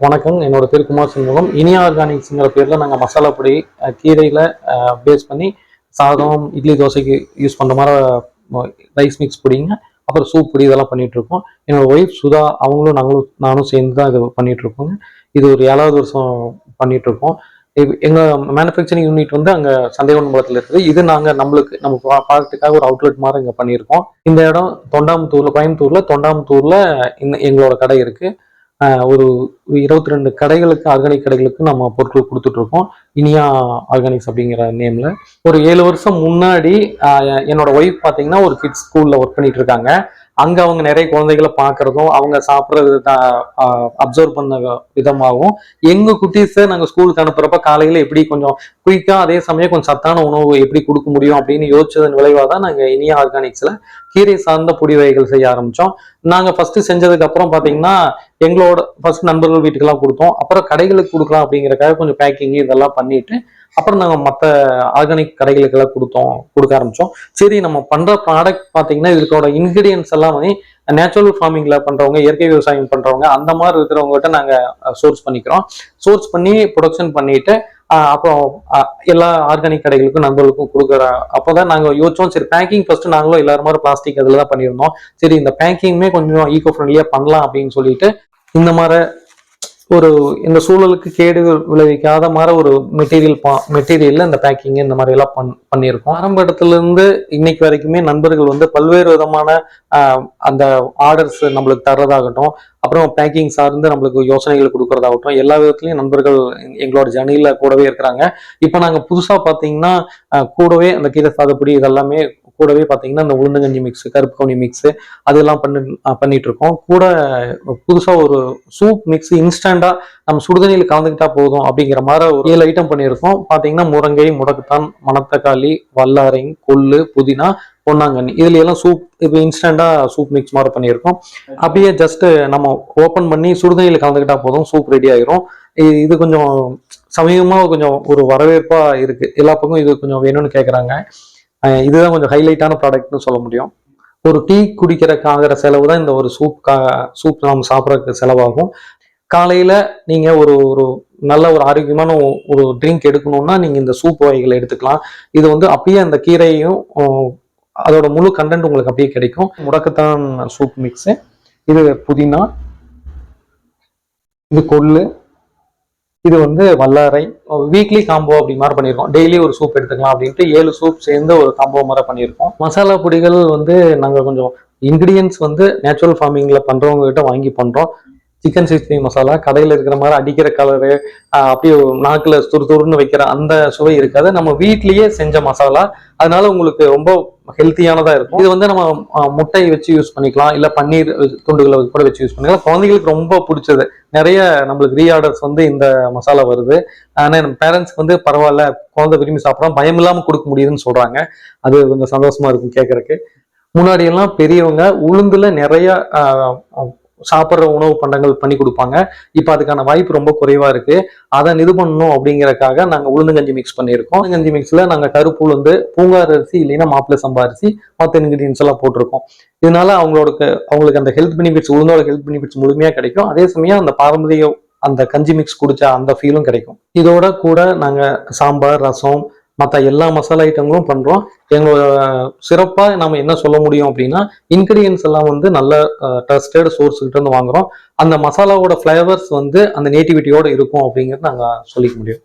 வணக்கம். என்னோட பேர் குமார் சண்முகம். இனியா ஆர்கானிக்ஸுங்கிற பேரில் நாங்கள் மசாலா பொடி கீரையில் பேஸ் பண்ணி சாதம் இட்லி தோசைக்கு யூஸ் பண்ணுற மாதிரி ரைஸ் மிக்ஸ் பொடிங்க அப்புறம் சூப் பொடி இதெல்லாம் பண்ணிட்டு இருக்கோம். என்னோட ஒய்ஃப் சுதா அவங்களும் நாங்களும் நானும் சேர்ந்து தான் இது பண்ணிட்டு இருக்கோங்க. இது ஒரு ஏழாவது வருஷம் பண்ணிட்டு இருக்கோம். இது- எங்க மேனுஃபேக்சரிங் யூனிட் வந்து அங்க சந்தைவன்புரத்தில் இருக்குது. இது நாங்க நம்மளுக்கு நம்ம ப்ராடக்ட்டுக்காக ஒரு அவுட்லெட் மாதிரி இங்க பண்ணியிருக்கோம். இந்த இடம் தொண்டாமுத்தூர்ல கோயம்புத்தூர்ல தொண்டாமுத்தூர்ல இந்த எங்களோட கடை இருக்கு. ஒரு இருபத்தி ரெண்டு கடைகளுக்கு ஆர்கானிக் கடைகளுக்கு நம்ம பொருட்கள் கொடுத்துட்டு இருக்கோம் இனியா ஆர்கானிக்ஸ் அப்படிங்கிற நேம்ல. ஒரு ஏழு வருஷம் முன்னாடி என்னோட ஒய்ஃப் பார்த்தீங்கன்னா ஒரு கிட்ஸ் ஸ்கூல்ல ஒர்க் பண்ணிட்டு இருக்காங்க அங்க அவங்க நிறைய குழந்தைகளை பார்க்கறதும் அவங்க சாப்பிட்றது அப்சர்வ் பண்ண விதமாகவும் எங்க குட்டீஸை நாங்கள் ஸ்கூலுக்கு அனுப்புறப்ப காலையில எப்படி கொஞ்சம் குயிக்காக அதே சமயம் கொஞ்சம் சத்தான உணவு எப்படி கொடுக்க முடியும் அப்படின்னு யோசிச்சதன் விளைவாக தான் நாங்கள் இனியா ஆர்கானிக்ஸில் கீரை சார்ந்த பொடி வகைகள் செய்ய ஆரம்பித்தோம் நாங்கள் ஃபஸ்ட்டு செஞ்சதுக்கு அப்புறம் பாத்தீங்கன்னா எங்களோட ஃபர்ஸ்ட் நண்பர்கள் வீட்டுக்கெல்லாம் கொடுத்தோம். அப்புறம் கடைகளுக்கு கொடுக்கலாம் அப்படிங்கிறக்காக கொஞ்சம் பேக்கிங் இதெல்லாம் பண்ணிட்டு அப்புறம் நாங்கள் மற்ற ஆர்கானிக் கடைகளுக்கெல்லாம் கொடுத்தோம் கொடுக்க ஆரம்பித்தோம் சரி நம்ம பண்ணுற ப்ராடக்ட் பார்த்தீங்கன்னா இதுக்கோட இன்க்ரீடியன்ஸ் எல்லாம் வந்து நேச்சுரல் ஃபார்மிங்கில் பண்ணுறவங்க இயற்கை விவசாயம் பண்ணுறவங்க அந்த மாதிரி இருக்கிறவங்க கிட்ட சோர்ஸ் பண்ணிக்கிறோம். சோர்ஸ் பண்ணி ப்ரொடக்ஷன் பண்ணிட்டு அப்புறம் எல்லா ஆர்கானிக் கடைகளுக்கும் நண்பர்களுக்கும் கொடுக்குற அப்போதான் நாங்கள் யோசிச்சோம். சரி பேக்கிங் ஃபர்ஸ்ட் நாங்களும் எல்லாரும் மாதிரி பிளாஸ்டிக் அதில் தான் பண்ணியிருந்தோம். சரி இந்த பேக்கிங்குமே கொஞ்சம் ஈகோ ஃப்ரெண்ட்லியாக பண்ணலாம் அப்படின்னு சொல்லிட்டு இந்த மாதிரி ஒரு இந்த சூழலுக்கு கேடு விளைவிக்காத மாதிரி ஒரு மெட்டீரியல் பா மெட்டீரியல்ல இந்த பேக்கிங் இந்த மாதிரி எல்லாம் பண் பண்ணியிருக்கோம். ஆரம்ப இடத்துலேருந்து இன்னைக்கு வரைக்குமே நண்பர்கள் வந்து பல்வேறு விதமான அந்த ஆர்டர்ஸ் நம்மளுக்கு தர்றதாகட்டும் அப்புறம் பேக்கிங் சார்ந்து நம்மளுக்கு யோசனைகள் கொடுக்கறதாகட்டும் எல்லா விதத்துலையும் நண்பர்கள் எங்களோட ஜர்னியில் கூடவே இருக்கிறாங்க. இப்போ நாங்கள் புதுசாக பார்த்தீங்கன்னா கூடவே அந்த கீரை சாதப்பொடி இதெல்லாமே கூடவே பார்த்தீங்கன்னா இந்த உளுந்தங்கஞ்சி மிக்ஸு கருப்பு கவுனி மிக்ஸு அதெல்லாம் பண்ணி பண்ணிட்டு இருக்கோம் கூட புதுசாக ஒரு சூப் மிக்ஸ் இன்ஸ்டண்டா நம்ம சுடுதண்ணியில் கலந்துக்கிட்டா போதும் அப்படிங்கிற மாதிரி ஒரு ஏழு ஐட்டம் பண்ணியிருக்கோம். பார்த்தீங்கன்னா முருங்கை முடக்குத்தான் மணத்தக்காளி வல்லாரை கொள்ளு புதினா பொன்னாங்கண்ணி. இதுல எல்லாம் சூப் இப்போ இன்ஸ்டண்டா சூப் மிக்ஸ் மாதிரி பண்ணியிருக்கோம். அப்படியே ஜஸ்ட் நம்ம ஓப்பன் பண்ணி சுடுதண்ணியில் கலந்துக்கிட்டா போதும் சூப் ரெடி ஆயிரும். இது கொஞ்சம் சமீபமாக கொஞ்சம் ஒரு வரவேற்பாக இருக்குது எல்லா பக்கம் இது கொஞ்சம் வேணும்னு கேட்குறாங்க இதுதான் கொஞ்சம் ஹைலைட்டான ப்ராடக்ட்னு சொல்ல முடியும். ஒரு டீ குடிக்கிறதுக்கு ஆகிற செலவு தான் இந்த ஒரு சூப் கா சூப் நம்ம சாப்பிட்றதுக்கு செலவாகும். காலையில் நீங்கள் ஒரு ஒரு நல்ல ஒரு ஆரோக்கியமான ஒரு ட்ரிங்க் எடுக்கணும்னா நீங்கள் இந்த சூப் வகைகளை எடுத்துக்கலாம். இது வந்து அப்படியே அந்த கீரையும் அதோட முழு கண்டென்ட் உங்களுக்கு அப்படியே கிடைக்கும். முடக்கத்தான் சூப் மிக்ஸு இது புதினா. இது கொள்ளு. இது வந்து வல்லாரை வீக்லி காம்போ அப்படி மாதிரி பண்ணியிருக்கோம். டெய்லி ஒரு சூப் எடுத்துக்கலாம் அப்படின்ட்டு ஏழு சூப் சேர்ந்து ஒரு காம்போ மாதிரி பண்ணியிருக்கோம். மசாலா பொடிகள் வந்து நாங்கள் கொஞ்சம் இன்கிரியன்ஸ் வந்து நேச்சுரல் ஃபார்மிங்கில் பண்ணுறவங்க கிட்ட வாங்கி பண்ணுறோம் சிக்கன் சிக்ஸ்டி மசாலா கடையில் இருக்கிற மாதிரி அடிக்கிற கலரு அப்படியே நாக்கில் துரு துருன்னு வைக்கிற அந்த சுவை இருக்காது. நம்ம வீட்லேயே செஞ்ச மசாலா. அதனால உங்களுக்கு ரொம்ப ஹெல்த்தியானதாக இருக்கும். இது வந்து நம்ம முட்டை வச்சு யூஸ் பண்ணிக்கலாம். இல்லை பன்னீர் துண்டுகளை கூட வச்சு யூஸ் பண்ணிக்கலாம். குழந்தைங்களுக்கு ரொம்ப பிடிச்சது. நிறைய நம்மளுக்கு ரீஆர்டர்ஸ் வந்து இந்த மசாலா வருது. ஆனால் நம்ம பேரண்ட்ஸ்க்கு வந்து பரவாயில்ல. குழந்தை விரும்பி சாப்பிட்றோம் பயம் இல்லாமல் கொடுக்க முடியுதுன்னு சொல்கிறாங்க அது கொஞ்சம் சந்தோஷமாக இருக்கும் கேட்குறக்கு முன்னாடியெல்லாம் பெரியவங்க உளுந்துல நிறைய சாப்பிட்ற உணவு பண்டங்கள் பண்ணி கொடுப்பாங்க. இப்போ அதுக்கான வாய்ப்பு ரொம்ப குறைவாக இருக்குது அதை இது பண்ணணும் அப்படிங்கிறக்காக நாங்கள் உளுந்தங்கஞ்சி மிக்ஸ் பண்ணியிருக்கோம். உளுந்தங்கஞ்சி மிக்ஸில் நாங்கள் கருப்பு உளுந்து பூங்கார் அரிசி இல்லைன்னா மாப்பிள்ளை சம்பா அரிசி மற்ற இன்கிரீடியன்ஸ் எல்லாம் போட்டிருக்கோம். இதனால அவங்களோட அவங்களுக்கு அந்த ஹெல்த் பெனிஃபிட்ஸ் உளுந்தோட ஹெல்த் பெனிஃபிட்ஸ் முழுமையாக கிடைக்கும். அதே சமயம் அந்த பாரம்பரிய அந்த கஞ்சி மிக்ஸ் குடிச்ச அந்த ஃபீலும் கிடைக்கும். இதோட கூட நாங்கள் சாம்பார் ரசம் மற்ற எல்லா மசாலா ஐட்டங்களும் பண்ணுறோம் எங்களோட சிறப்பாக நம்ம என்ன சொல்ல முடியும் அப்படின்னா இன்க்ரீடியன்ஸ் எல்லாம் வந்து நல்ல ட்ரஸ்டட் சோர்ஸ்கிட்ட இருந்து வாங்குறோம். அந்த மசாலாவோட ஃப்ளேவர்ஸ் வந்து அந்த நேட்டிவிட்டியோட இருக்கும் அப்படிங்கிறது நாங்கள் சொல்லிக்க முடியும்.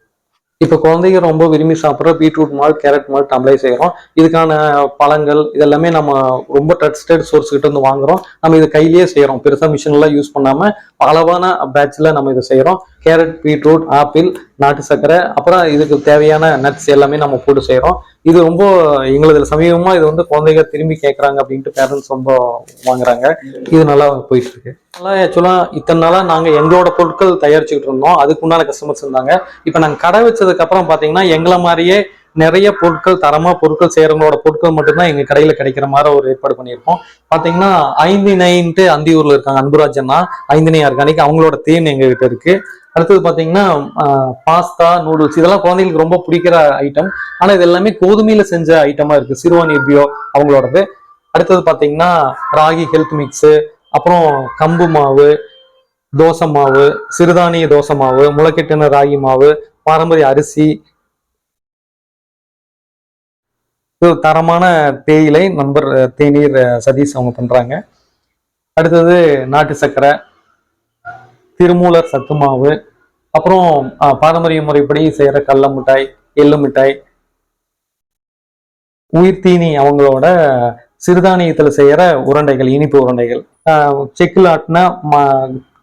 இப்போ குழந்தைங்க ரொம்ப விரும்பி சாப்பிட்ற பீட்ரூட் மால்ட் கேரட் மால்ட் நம்மளே செய்கிறோம் இதுக்கான பழங்கள் இதெல்லாமே நம்ம ரொம்ப ட்ரஸ்டட் சோர்ஸ் கிட்ட இருந்து வாங்குறோம். நம்ம இது கையிலேயே செய்கிறோம் பெருசாக மிஷின்லாம் யூஸ் பண்ணாமல் அளவான பேட்சில் நம்ம இதை செய்கிறோம் கேரட் பீட்ரூட் ஆப்பிள் நாட்டு சர்க்கரை அப்புறம் இதுக்கு தேவையான நட்ஸ் எல்லாமே நம்ம போட்டு செய்கிறோம் இது ரொம்ப எங்களதுல சமீபமா இது வந்து குழந்தைங்க திரும்பி கேட்குறாங்க அப்படின்ட்டு பேரண்ட்ஸ் ரொம்ப வாங்குறாங்க. இது நல்லா போயிட்டு இருக்கு நல்லா ஆக்சுவலா இத்தனை நாளா நாங்க எங்களோட பொருட்கள் தயாரிச்சுக்கிட்டு இருந்தோம். அதுக்கு உண்டான கஸ்டமர்ஸ் இருந்தாங்க. இப்போ நாங்க கடை வச்சதுக்கு அப்புறம் பாத்தீங்கன்னா எங்களை மாதிரியே நிறைய பொருட்கள் தரமாக பொருட்கள் செய்கிறவங்களோட பொருட்கள் மட்டும்தான் எங்கள் கடையில் கிடைக்கிற மாதிரி ஒரு ஏற்பாடு பண்ணியிருக்கோம். பார்த்தீங்கன்னா ஐந்து நைன்ட்டு அந்தியூரில் இருக்காங்க அன்புராஜ் அண்ணா. நை ஆர்கானிக் அவங்களோட தேன் எங்ககிட்ட இருக்குது அடுத்தது பார்த்தீங்கன்னா பாஸ்தா நூடுல்ஸ் இதெல்லாம் குழந்தைங்களுக்கு ரொம்ப பிடிக்கிற ஐட்டம் ஆனால் இது எல்லாமே கோதுமையில் செஞ்ச ஐட்டமாக இருக்குது சிறுவாணி எப்பியோ அவங்களோடது. அடுத்தது பார்த்தீங்கன்னா ராகி ஹெல்த் மிக்ஸு அப்புறம் கம்பு மாவு தோசை மாவு சிறுதானிய தோசை மாவு முளைக்கட்டின ராகி மாவு பாரம்பரிய அரிசி தரமான தேயிலை நண்பர் தேநீர் சதீஷ் அவங்க பண்றாங்க. அடுத்தது நாட்டு சர்க்கரை திருமூலர் சத்து மாவு அப்புறம் பாரம்பரிய முறைப்படி செய்கிற கடல மிட்டாய் எள்ளு மிட்டாய். உயிர்த்தீனி அவங்களோட சிறுதானியத்தில் செய்கிற உருண்டைகள் இனிப்பு உருண்டைகள். செக்கில் ஆட்டின மா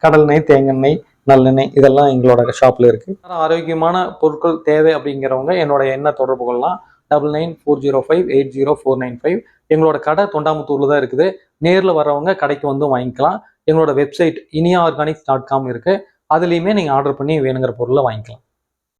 கடல் எண்ணெய் தேங்காய் நல்லெண்ணெய் இதெல்லாம் எங்களோட ஷாப்பில் இருக்குது ஆரோக்கியமான பொருட்கள் தேவை அப்படிங்கிறவங்க என்னோட எண்ணெய் தொடர்பு கொள்ளலாம். Double nine four zero five eight zero four nine five எங்களோட கடை தொண்டாமுத்தூரில் தான் இருக்குது. நேரில் வர்றவங்க கடைக்கு வந்து வாங்கிக்கலாம். எங்களோட website Iniya organics dot com இருக்குது அதுலேயுமே நீங்கள் ஆர்டர் பண்ணி வேணுங்கிற பொருளை வாங்கிக்கலாம்.